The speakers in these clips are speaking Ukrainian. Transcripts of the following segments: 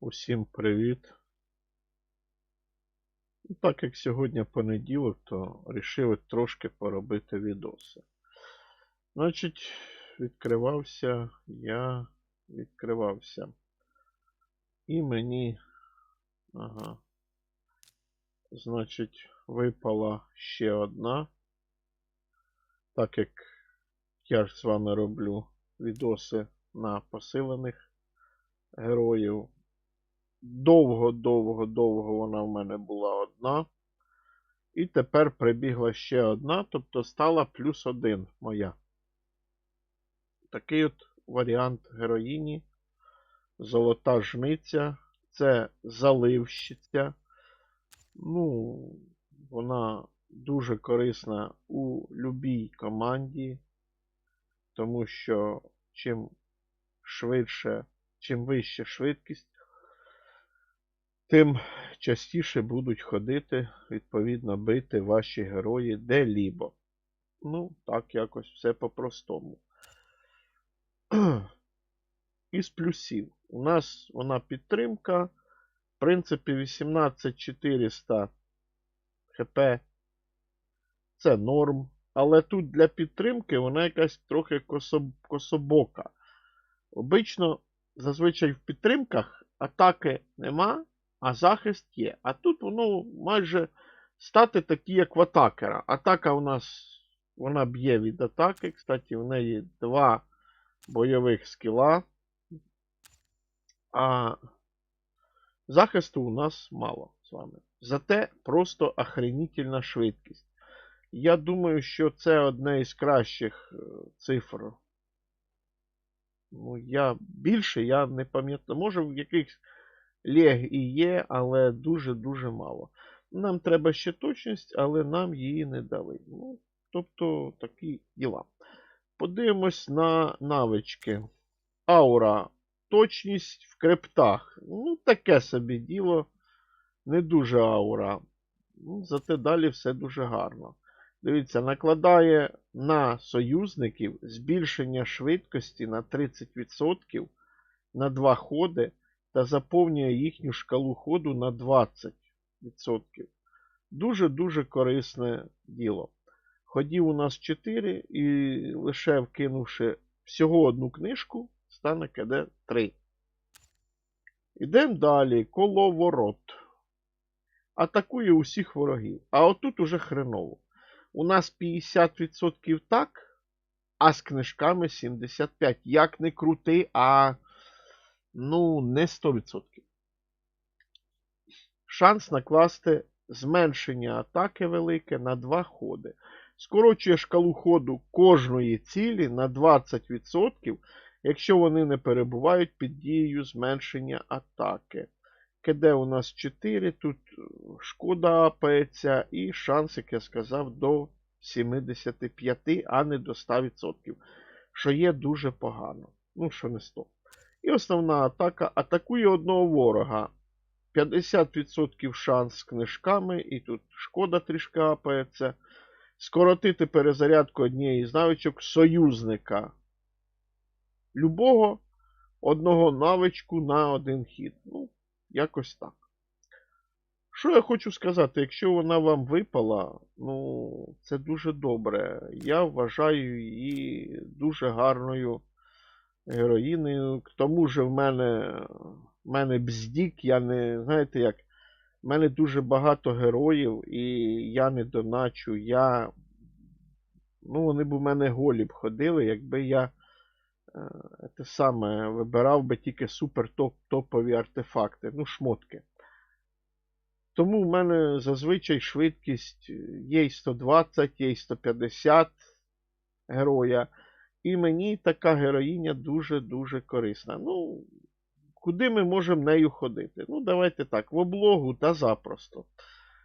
Усім привіт. Ну, Так як сьогодні понеділок, то вирішили трошки поробити відоси. Значить, відкривався, я відкривався. І мені. Ага. Значить, випала ще одна. Так як я ж з вами роблю відоси на посилених героїв. Довго, довго, довго вона в мене була одна. І тепер прибігла ще одна, тобто стала плюс один моя. Такий от варіант героїні. Золота жниця. Це заливщиця. Ну, вона дуже корисна у любій команді, тому що чим швидше, чим вища швидкість, тим частіше будуть ходити, відповідно, бити ваші герої де-лібо. Ну, так якось все по-простому. Із плюсів. У нас вона підтримка. В принципі, 18400 хп. Це норм. Але тут для підтримки вона якась трохи косо- кособока. Обично, зазвичай в підтримках атаки нема, а захист є. А тут воно майже стати такі, як в атакера. Атака у нас вона б'є від атаки. Кстати, в неї два бойових скіла. А захисту у нас мало з вами. Зате просто охренітельна швидкість. Я думаю, що це одне із кращих е, цифр. Ну, я більше я не пам'ятаю. Може, в якихось лег і є, але дуже-дуже мало. Нам треба ще точність, але нам її не дали. Ну, тобто такі діла. Подивимось на навички. Аура. Точність в криптах. Ну, таке собі діло. Не дуже аура. Ну, зате далі все дуже гарно. Дивіться, накладає на союзників збільшення швидкості на 30% на 2 ходи та заповнює їхню шкалу ходу на 20%. Дуже-дуже корисне діло. Ходів у нас 4 і лише вкинувши всього одну книжку, стане КД 3. Ідемо далі. Коловорот. Атакує усіх ворогів. А отут уже хреново. У нас 50% так, а з книжками 75%. Як не крути, а ну, не 100%. Шанс накласти зменшення атаки велике на 2 ходи. Скорочує шкалу ходу кожної цілі на 20%, якщо вони не перебувають під дією зменшення атаки. КД у нас 4, тут шкода апається і шанс, як я сказав, до 75, а не до 100%. Що є дуже погано. Ну, що не 100. І основна атака атакує одного ворога. 50% шанс з книжками, і тут шкода трішки апається. Скоротити перезарядку однієї з навичок союзника. Любого одного навичку на один хід. Ну, якось так. Що я хочу сказати, якщо вона вам випала, ну, це дуже добре. Я вважаю її дуже гарною героїнею. К тому ж в мене, в мене бздік, я не, знаєте як, в мене дуже багато героїв, і я не доначу, я. Ну, вони б у мене голі б ходили, якби я е, те саме вибирав би тільки супер топ топові артефакти, ну, шмотки. Тому в мене зазвичай швидкість є 120, є 150 героя. І мені така героїня дуже-дуже корисна. Ну, куди ми можемо нею ходити? Ну, давайте так, в облогу та запросто.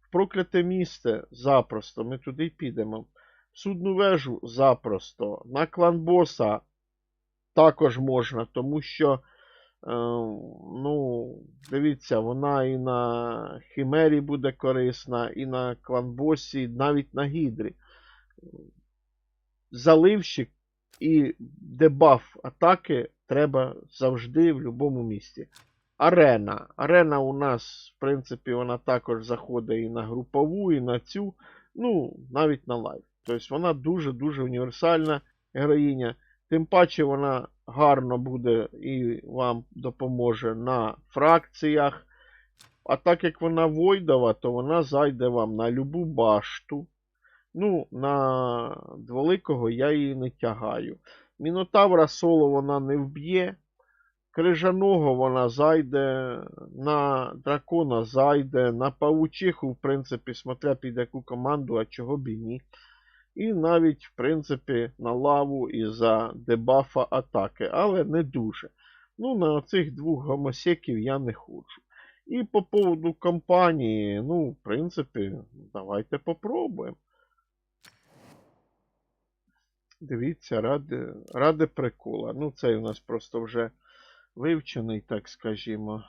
В прокляте місце запросто. Ми туди й підемо. В судну вежу запросто. На клан боса також можна, тому що, е, ну, дивіться, вона і на Хімері буде корисна, і на кланбосі, навіть на Гідрі. Заливщик і дебаф атаки треба завжди в будь-якому місці. арена. Арена у нас, в принципі, вона також заходить і на групову, і на цю, ну, навіть на лайв. Тобто вона дуже-дуже універсальна героїня. Тим паче вона гарно буде і вам допоможе на фракціях. А так як вона Войдова, то вона зайде вам на любу башту. Ну, на дволикого я її не тягаю. Мінотавра соло вона не вб'є. Крижаного вона зайде, на дракона зайде, на паучиху, в принципі, смотря під яку команду, а чого б і ні. І навіть, в принципі, на лаву із-за дебафа атаки, але не дуже. Ну, на цих двох гомосеків я не ходжу. І по поводу компанії, ну, в принципі, давайте попробуємо. Дивіться, ради, ради прикола. Ну, цей у нас просто вже вивчений, так скажімо.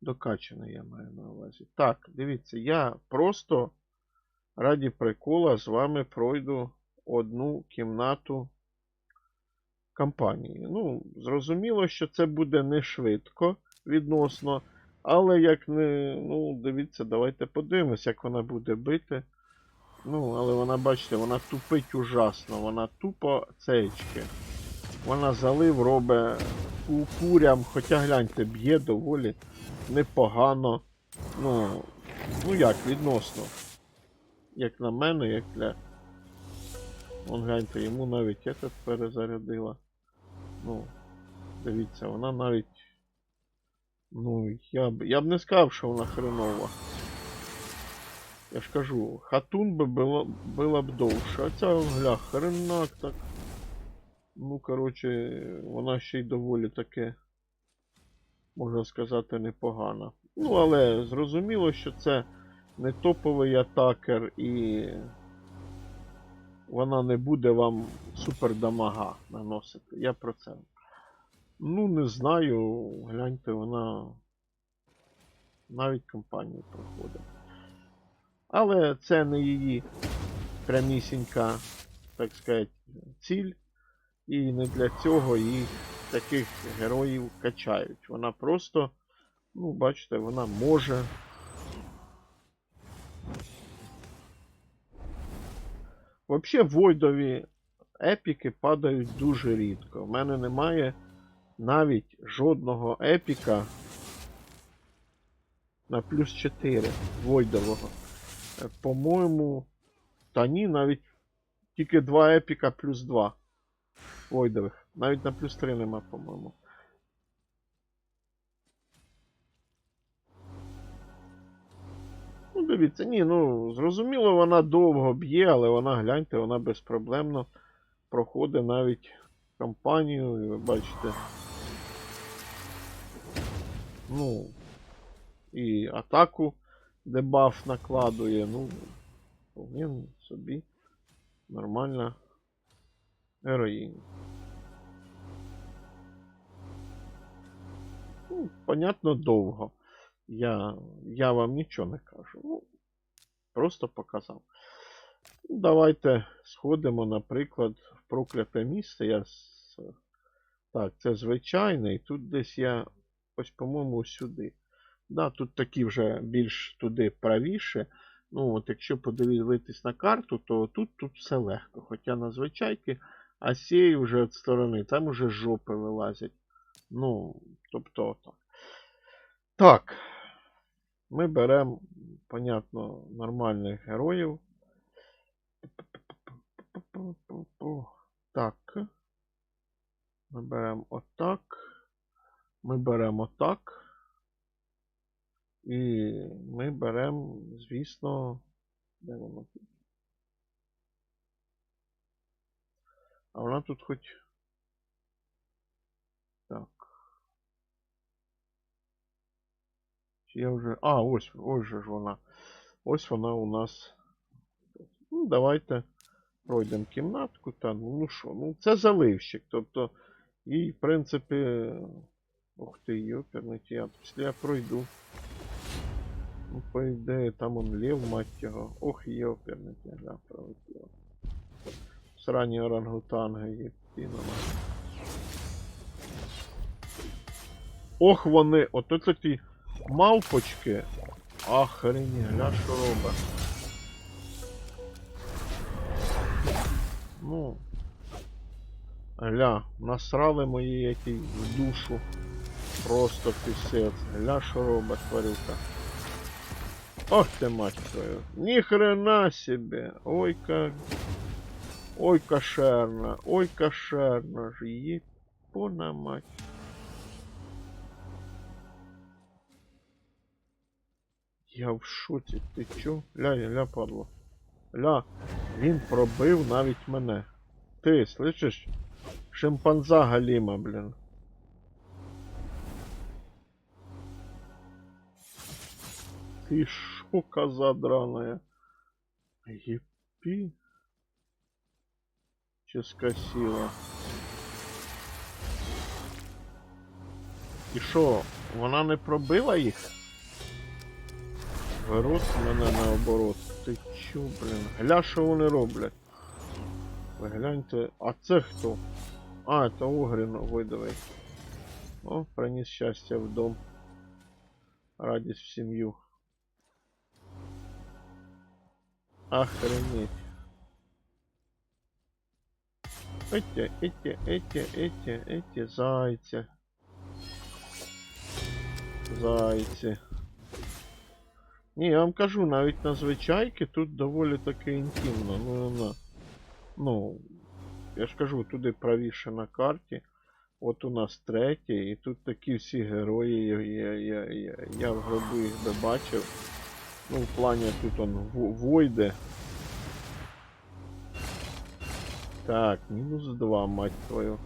Докачаний, я маю на увазі. Так, дивіться, я просто раді прикола з вами пройду одну кімнату кампанії. Ну, зрозуміло, що це буде не швидко відносно. Але як не. Ну, дивіться, давайте подивимось, як вона буде бити. Ну, але вона, бачите, вона тупить ужасно. Вона тупо цеечки. Вона залив робить у курям, хоча гляньте, б'є доволі непогано. Ну, ну як, відносно. Як на мене, як для. Вон гляньте, йому навіть этот перезарядила. Ну, дивіться, вона навіть. Ну, я б, я б не сказав, що вона хренова. Я ж кажу, хатун би було, було б довше. А ця гля, хренак так. Ну, коротше, вона ще й доволі таке, можна сказати, непогана. Ну, але зрозуміло, що це не топовий атакер і вона не буде вам супер дамага наносити. Я про це. Ну, не знаю, гляньте, вона навіть компанію проходить. Але це не її прямісінька, так сказати, ціль. І не для цього їх таких героїв качають. Вона просто, ну, бачите, вона може. Взагалі, войдові епіки падають дуже рідко. У мене немає навіть жодного епіка на плюс 4 войдового. Е, По-моєму, та ні, навіть тільки два епіка плюс 2 войдових. Навіть на плюс 3 нема, по-моєму. Ну, дивіться, ні, ну, зрозуміло, вона довго б'є, але вона, гляньте, вона безпроблемно проходить навіть кампанію, ви бачите. Ну, і атаку дебаф накладує, ну, повинен собі нормальна героїня. Ну, понятно, довго. Я, я вам нічого не кажу. Ну, просто показав. Ну, Давайте сходимо, наприклад, в прокляте місце. Я... Так, це звичайне, і тут десь я ось, по-моєму, сюди. Да, тут такі вже більш туди правіше. Ну, от якщо подивитись на карту, то тут, тут все легко. Хоча на звичайки, а з цієї вже від сторони, там уже жопи вилазять. Ну, тобто отак. Так. Ми беремо, понятно, нормальних героїв. Так. Ми беремо отак. Ми беремо отак. І ми беремо, звісно, де воно тут? А вона тут хоч. Так. Чи я вже. А, ось, ось же ж вона. Ось вона у нас. Ну, давайте пройдемо кімнатку. Та, ну, ну що, ну це заливщик. Тобто, їй, в принципі. Ух ти, йоперний театр. Якщо я пройду. Ну, по ідеї, там он лев, мать його. Ох, йоперний театр пролетіло. Срані орангутанги є. Ох вони, ото це ті мавпочки. Охрені, гля, що робить. Ну. Гля, насрали мої які в душу. Просто пісець. Гля, що робить тварюка. Ох ты мать твою. Ни хрена себе. Ой как. Ой кошерно. Ой кошерно же. Епона мать. Я в шоці. Ти чо? Ля, ля, падло. Ля, він пробив навіть мене. Ти, слышиш? Шимпанза Галіма, блін. Ты шо, коза драная? Епи. Че скосила. І що, вона не пробила їх? Беруть мене наоборот. Ти чо, блін? Гля, що вони роблять? Ви гляньте. А це хто? А, це Огрін видавий. О, приніс щастя в дом. Радість в сім'ю. Охренеть. Эти, эти, эти, эти, эти зайцы. Зайці. Ні, я вам кажу, навіть на звичайки тут доволі таки інтимно. Ну, на, ну, я ж кажу, туди правіше на карті. От у нас третій, і тут такі всі герої, я, я, я, я, я в гробу їх би бачив. Ну, в плані тут он Во- Войде. Так, мінус 2, мать твою.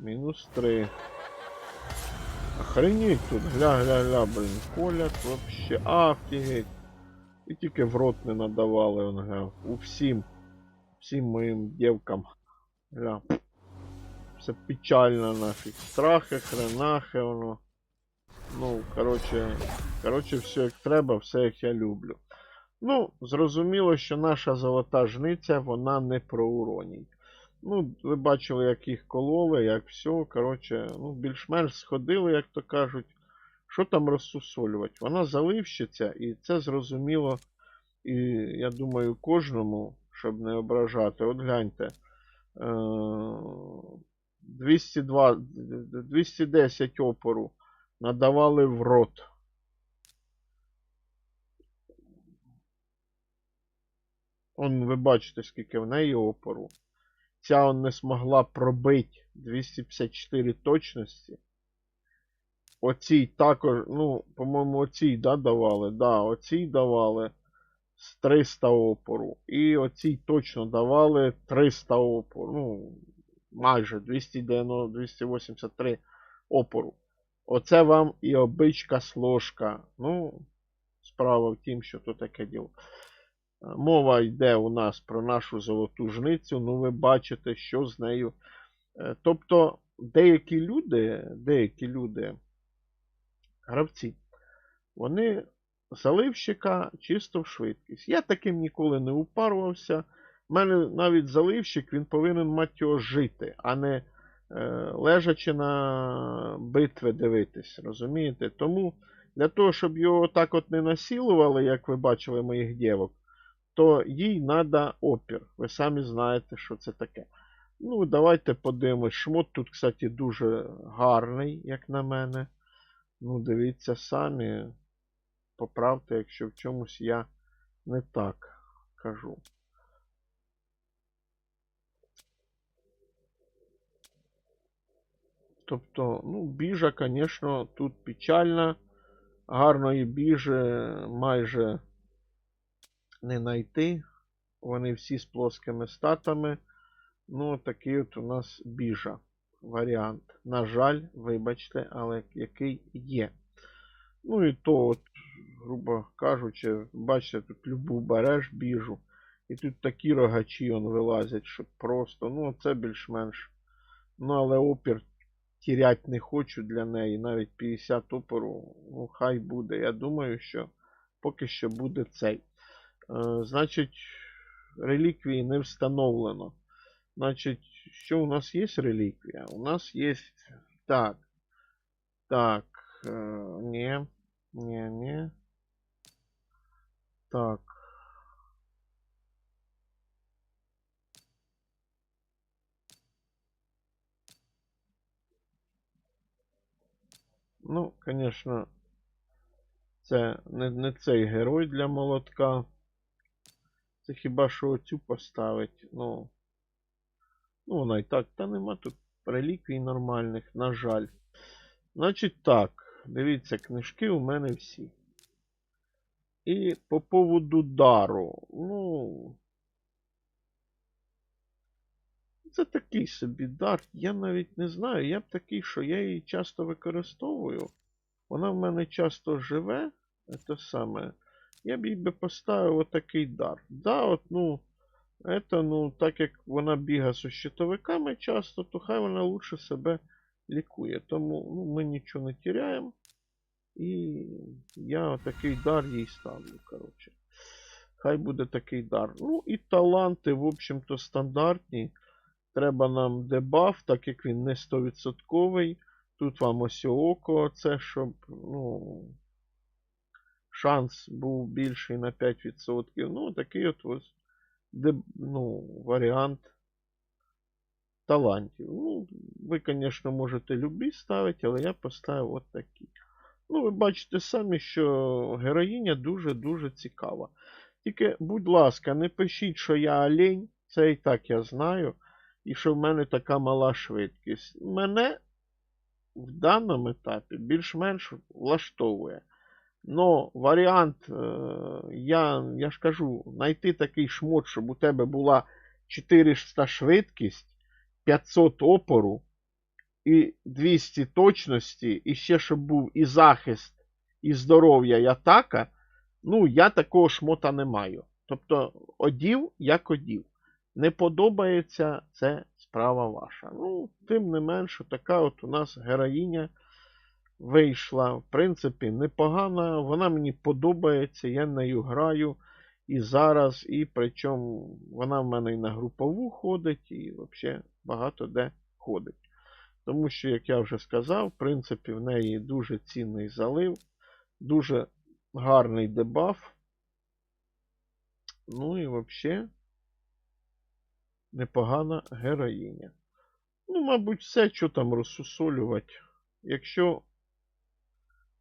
Мінус 3. Охренеть тут, гля, гля, гля, блин. Колят вообще. Офігеть. І тільки в рот не надавали, он гля. У всім. Всім моїм дівкам. Гля. Все печально нафіг. Страхи, хренахи, воно. Ну, короче, короче, все як треба, все як я люблю. Ну, зрозуміло, що наша золота жниця, вона не про уроній. Ну, ви бачили, як їх кололи, як все. Коротше, ну, більш-менш сходили, як то кажуть. Що там розсусолювати? Вона заливщиця, і це зрозуміло. І я думаю, кожному, щоб не ображати. От гляньте. Е- 202, 210 опору надавали в рот. Он, ви бачите, скільки в неї опору. Ця он не змогла пробити 254 точності. Оцій також, ну, по-моєму, оцій, да, давали. Да, оцій давали з 300 опору. І оцій точно давали 300 опору. Ну, майже 290, 283 опору. Оце вам і обичка сложка. Ну, справа в тім, що то таке діло. Е, Мова йде у нас про нашу золоту жницю, ну ви бачите, що з нею. Е, Тобто, деякі люди, деякі люди, гравці, вони заливщика чисто в швидкість. Я таким ніколи не упарувався. У мене навіть заливщик, він повинен мати його жити, а не лежачи на битви дивитись. Розумієте? Тому для того, щоб його так от не насилували, як ви бачили моїх дівок, то їй треба опір. Ви самі знаєте, що це таке. Ну, давайте подивимось. Шмот тут, кстати, дуже гарний, як на мене. Ну, дивіться самі. Поправте, якщо в чомусь я не так кажу. Тобто, ну, біжа, звісно, тут печальна. Гарної біжі майже не знайти. Вони всі з плоскими статами. Ну, такий от у нас біжа. Варіант. На жаль, вибачте, але який є. Ну і то, от, грубо кажучи, бачите, тут любу береш біжу. І тут такі рогачі вилазять, що просто, ну, це більш-менш. Ну, але опір тірять не хочу для неї. Навіть 50 опору, ну, хай буде. Я думаю, що поки що буде цей. Е, значить, реліквії не встановлено. Значить, що у нас є реліквія? У нас є. Так. Так, е, ні, ні, ні. Так. Ну, звісно, це не, не цей герой для молотка. Це хіба що оцю поставить. Ну, ну вона і так, та нема тут реліквій нормальних, на жаль. Значить так, дивіться, книжки у мене всі. І по поводу дару. Ну. Це такий собі дар. Я навіть не знаю. Я б такий, що я її часто використовую. Вона в мене часто живе. Це саме. Я б їй би поставив отакий дар. Да, от, ну, это, ну, так як вона бігає з щитовиками часто, то хай вона лучше себе лікує. Тому ну, ми нічого не тіряємо. І я такий дар їй ставлю, коротше. Хай буде такий дар. Ну і таланти, в общем-то, стандартні. Треба нам дебаф, так як він не 100%. Тут вам ось око, це щоб, ну, шанс був більший на 5%. Ну, такий от ось деб, ну, варіант талантів. Ну, ви, звісно, можете любі ставити, але я поставив от такі. Ну, ви бачите самі, що героїня дуже-дуже цікава. Тільки, будь ласка, не пишіть, що я олень, це і так я знаю, і що в мене така мала швидкість. Мене в даному етапі більш-менш влаштовує. Но варіант, е, я, я ж кажу, знайти такий шмот, щоб у тебе була 400 швидкість, 500 опору і 200 точності, і ще щоб був і захист, і здоров'я, і атака. Ну, я такого шмота не маю. Тобто, одів, як одів. Не подобається це справа ваша. Ну, тим не менше, така от у нас героїня вийшла. В принципі, непогана. Вона мені подобається, я нею граю і зараз, і причому вона в мене і на групову ходить, і взагалі багато де ходить. Тому що, як я вже сказав, в принципі, в неї дуже цінний залив, дуже гарний дебаф. Ну і взагалі непогана героїня. Ну, мабуть, все, що там розсусолювати. Якщо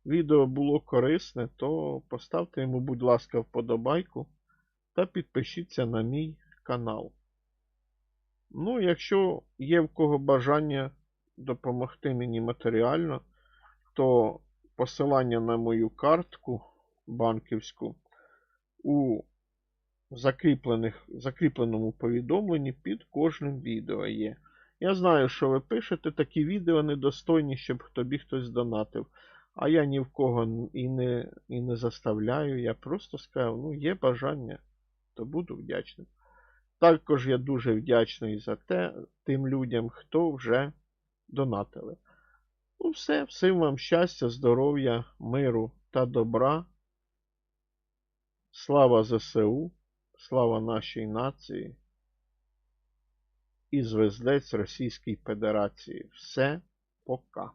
відео було корисне, то поставте йому, будь ласка, вподобайку та підпишіться на мій канал. Ну, якщо є в кого бажання допомогти мені матеріально, то посилання на мою картку банківську у закріплених, закріпленому повідомленні під кожним відео є. Я знаю, що ви пишете, такі відео недостойні, щоб тобі хтось донатив. А я ні в кого і не і не заставляю. Я просто сказав, ну, є бажання, то буду вдячним. Також я дуже вдячний за те тим людям, хто вже донатили. Ну, все, всім вам щастя, здоров'я, миру та добра. Слава ЗСУ, слава нашій нації і звездець Російській Федерації. Все, пока.